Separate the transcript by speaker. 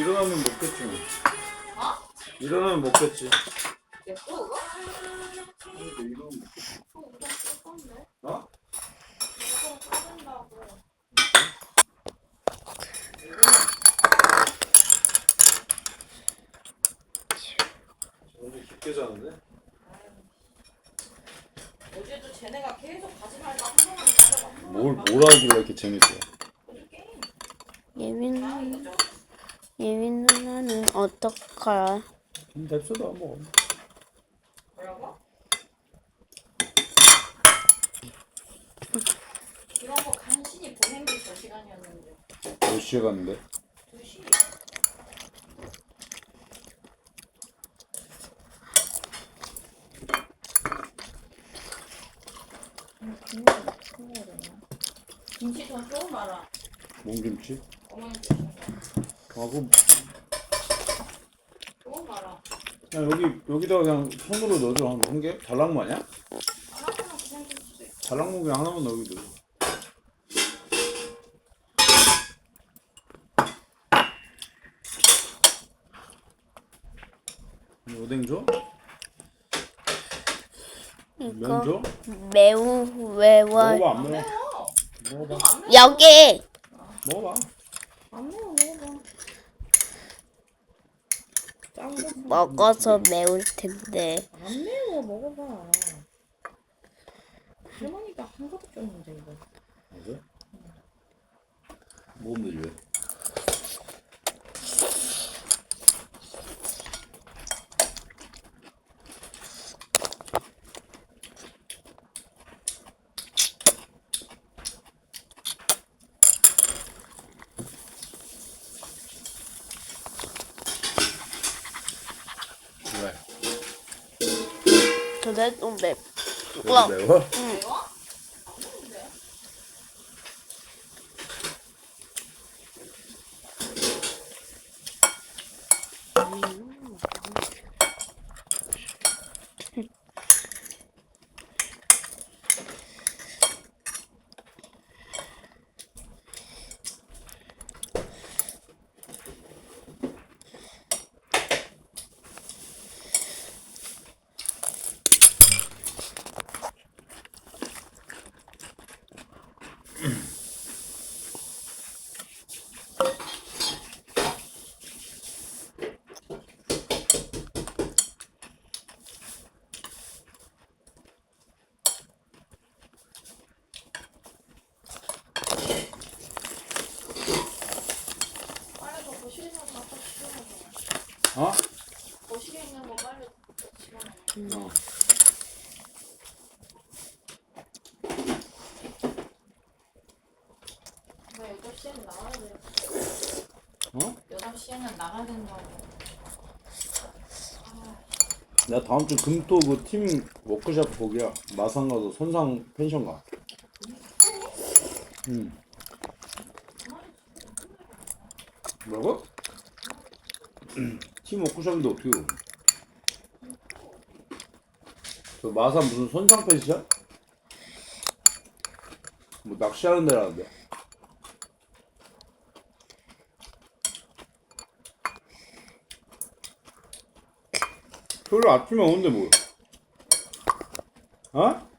Speaker 1: 일어나면 먹겠지 뭐.
Speaker 2: 어?
Speaker 1: 일어나면 먹겠지.
Speaker 2: 냅둬 그거?
Speaker 1: 근데 일어나면 먹겠지.
Speaker 2: 또 우동 쓸 건데.
Speaker 1: 어?
Speaker 2: 우동 싸준다고.
Speaker 1: 오늘 깊게 자는데?
Speaker 2: 어제도 쟤네가 계속 가지 말고 한 번만 가져가. 한 번만
Speaker 1: 뭘. 뭘 하길래 이렇게 재밌어?
Speaker 3: 예민
Speaker 2: 아 이거 좀
Speaker 3: 예민 누나는 어떡할?
Speaker 1: 음, 냅둬도 안 먹어.
Speaker 2: 뭐라고? 이런 거 간신히 보낸 게저 시간이었는데.
Speaker 1: 몇 시에 갔는데?
Speaker 2: 2시. 김치 좀 조금 말아.
Speaker 1: 몽김치?
Speaker 2: 어머니 주신 거.
Speaker 1: 아, 그럼 그냥 여기, 여기다가 그냥 손으로 넣어줘. 한, 한 개? 달랑무 아니야?
Speaker 2: 하나하나 그냥 줄 수도 있어.
Speaker 1: 달랑무 그냥 하나만 넣어도 돼. 오뎅 줘? 면
Speaker 3: 이거
Speaker 1: 줘?
Speaker 3: 매우 매워.
Speaker 1: 먹어봐,
Speaker 2: 안안
Speaker 1: 먹어.
Speaker 2: 매워.
Speaker 1: 먹어봐.
Speaker 2: 안 매워.
Speaker 3: 여기
Speaker 1: 먹어봐.
Speaker 2: 안 매워 먹어봐.
Speaker 3: 먹어서 매울 텐데.
Speaker 2: 안 매워 먹어봐. 할머니가 한 가득 줬는데 이거.
Speaker 1: 맞아? 먹으면
Speaker 3: 그래도 맵.
Speaker 1: 왜 매워?
Speaker 2: 매워? 안 매운데. 빨리 그 거실에서 갖다 치워놔.
Speaker 1: 어?
Speaker 2: 거실에 있는 거 빨리 갖다 치워놔.
Speaker 1: 어.
Speaker 2: 나 8시에는 나가야 돼.
Speaker 1: 어?
Speaker 2: 8시에는 나가야 된다고.
Speaker 1: 내가 다음 주 금토 그 팀 워크샵 거기야 마산 가서 선상 펜션 가. 응. 뭐라고? 팀 워크샵인데 어떻게 가? 저 마산 무슨 선상 펜션? 뭐 낚시하는 데라는데. 토요일 아침에 오는데 뭐야? 어?